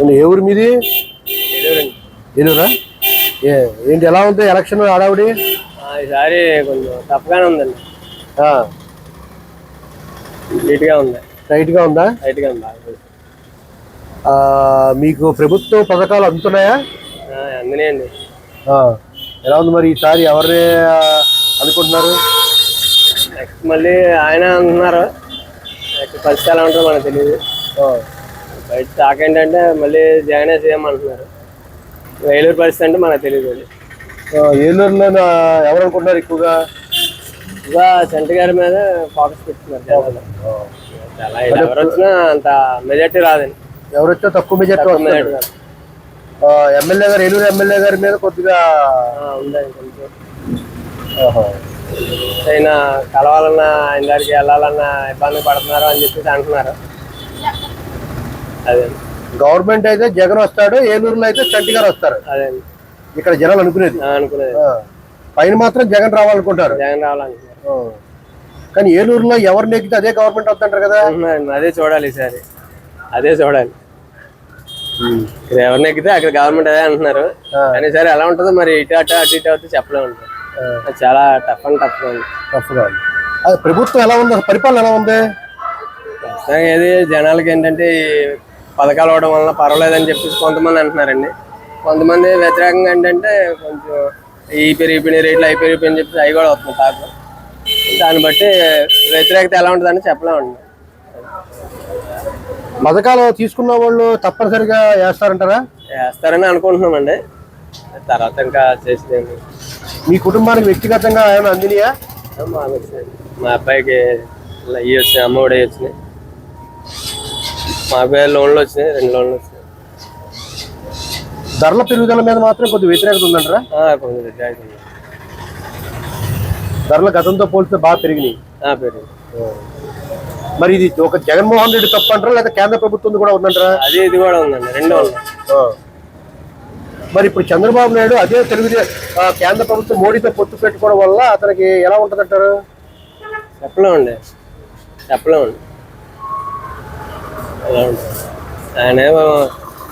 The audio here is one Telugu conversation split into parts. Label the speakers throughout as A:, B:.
A: ఏ ఊరు మీది? ఏలూరా? ఏంటి ఎలా ఉంది ఎలక్షన్ హడావుడి?
B: ఆ, ఈసారి కొంచెం టఫ్గానే ఉందండి. నీట్గా ఉంది.
A: టైట్గా ఉందా?
B: టైట్గా ఉంది
A: మీకు ప్రభుత్వ పథకాలు అందుతున్నాయా?
B: అందినాయండి.
A: ఎలా ఉంది మరి ఈసారి? ఎవరిని అనుకుంటున్నారు?
B: నెక్స్ట్ మళ్ళీ ఆయన అంటున్నారు. నెక్స్ట్ పరిస్థితి ఎలా ఉంటుందో మనకు తెలియదు. బయట టాక్ ఏంటంటే మళ్ళీ జగనే సీఎం అంటున్నారు ఏలూరు పరిస్థితి అంటే మనకు తెలియదు అది
A: ఆ, ఏలూరులో నా- ఎవరు అనుకుంటున్నారు ఎక్కువగా?
B: ఇంకా సెంటర్ గారి మీద ఫోకస్ పెట్టుతున్నారు జనాలు. చాలా ఎవరు వచ్చినా అంత మెజార్టీ రాదండి.
A: ఎవరు వచ్చా తక్కువ మెజార్టీ
B: తక్కువ రాదు.
A: ఎమ్మెల్యే గారు ఏలూరు ఎమ్మెల్యే గారి మీద కొద్దిగా
B: ఆ, ఉందండి కొంచెం.
A: ఆహా.
B: అయినా కలవాలన్నా ఆయన దగ్గరికి వెళ్ళాలన్నా ఇబ్బంది పడుతున్నారు అని చెప్పేసి అంటున్నారు. అదే.
A: గవర్నమెంట్ అయితే జగన్ వస్తాడు ఏలూరులో అయితే చంటి గారు వస్తారు.
B: అదే.
A: ఇక్కడ జనాలు అనుకునేది.
B: అనుకునేది.
A: పైన మాత్రం జగన్ రావాలనుకుంటారు.
B: జగన్ రావాలనుకున్నారు
A: ఆ. కానీ ఏలూరులో ఎవరు నెక్కితే అదే గవర్నమెంట్ వస్తుంటారు కదా.
B: అదే చూడాలి ఈసారి. అదే చూడాలి. ఇక్కడ ఎవరిని ఎక్కితే అక్కడ గవర్నమెంట్ అదే అంటున్నారు. కానీ సరే ఎలా ఉంటుందో మరి ఇటు అటు అటు ఇటు అవుతుంది చెప్పలేము చాలా టఫ్ అండ్ టఫ్
A: తప్పుగా ఉంది. అది ప్రభుత్వం ఎలా ఉంది? పరిపాలన ఎలా ఉంది?
B: ఏది జనాలకి ఏంటంటే పథకాలు అవడం వల్ల పర్వాలేదని చెప్పేసి కొంతమంది అంటున్నారండి. కొంతమంది వ్యతిరేకంగా ఏంటంటే కొంచెం ఈ పెరిగిపోయినాయి రేట్లు అయి పెరిగిపోయి అని చెప్పేసి అవి కూడా వస్తుంది టాక్. దాన్ని బట్టి వ్యతిరేకత ఎలా ఉంటుందని చెప్పలేమండి.
A: పథకాలు తీసుకున్న వాళ్ళు తప్పనిసరిగా వేస్తారంటారా?
B: వేస్తారని అనుకుంటున్నామండి. తర్వాత ఇంకా చేసేది
A: మీ కుటుంబానికి వ్యక్తిగతంగా ఏమైనా అందినాయా?
B: మా అబ్బాయికి ఇవి వచ్చినాయి అమ్మ కూడా వచ్చినాయి. మా అబ్బాయి లోన్లు వచ్చినాయి రెండు లోన్లు వచ్చినాయి.
A: ధరల పెరుగుదల మీద మాత్రం కొద్దిగా వ్యతిరేకత ఉందంటారా?
B: కొంచెం వ్యతిరేకత ఉంది.
A: ధరలు గతంతో పోలిస్తే బాగా పెరిగినాయి.
B: ఆ, పెరిగింది
A: మరి ఇది ఒక జగన్మోహన్ రెడ్డి తప్పు అంటారా లేదా కేంద్ర ప్రభుత్వం కూడా ఉందంటారా?
B: అది ఇది కూడా ఉందండి రెండు ఉన్నాయి.
A: ఆ. మరి ఇప్పుడు చంద్రబాబు నాయుడు అదే తెలుగుదే ఆ, కేంద్ర ప్రభుత్వం మోడీతో పొత్తు పెట్టుకోవడం వల్ల అతనికి ఎలా ఉంటదంటారు?
B: చెప్పలేమండి. చెప్పలేమండి. అలా ఉంటుంది ఆయన ఏమో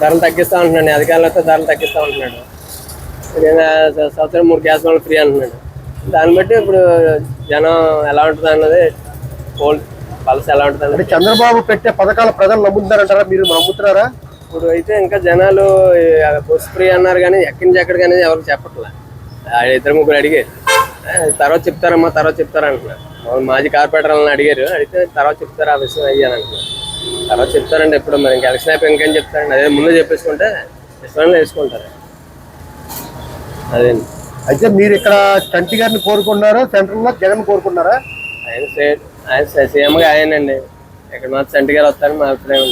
B: ధరలు తగ్గిస్తా ఉంటున్నాడు. అధికారులతో ధరలు తగ్గిస్తా ఉంటున్నాడు. సంవత్సరం మూడు గ్యాస్ వాళ్ళు ఫ్రీ అంటున్నాడు. దాన్ని బట్టి ఇప్పుడు జనం ఎలా ఉంటుంది అన్నది పోల్ పలస ఎలా ఉంటుంది
A: అంటే చంద్రబాబు పెట్టే పథకాలు ప్రజలు నమ్ముతున్నారంటారా? మీరు నమ్ముతున్నారా?
B: ఇప్పుడు అయితే ఇంకా జనాలు బస్ ఫ్రీ అన్నారు కానీ ఎక్కడి నుంచి ఎక్కడికి అనేది ఎవరికి చెప్పట్లే. ఇద్దరు ముగ్గురు అడిగారు. తర్వాత చెప్తారమ్మా తర్వాత చెప్తారా అంటున్నారు మామూలు మాజీ కార్పొరేటర్ అడిగారు. అడిగితే తర్వాత చెప్తారు ఆ విషయం అయ్యాను అంటున్నారు. తర్వాత చెప్తారండి ఎప్పుడు మరి. ఇంకా ఎలక్షన్ అయిపోయి ఇంకేం చెప్తారండి? అదే ముందు చెప్పేసుకుంటే ఇష్టమైన వేసుకుంటారు. అదేండి.
A: అయితే మీరు ఇక్కడ చంటి గారిని కోరుకున్నారా సెంట్రల్లో జగన్ కోరుకున్నారా
B: ఆయన ఆయన సీఎంగా ఆయనండి. ఇక్కడ మాత్రం సెంటి గారు వస్తారని మా అభిప్రాయం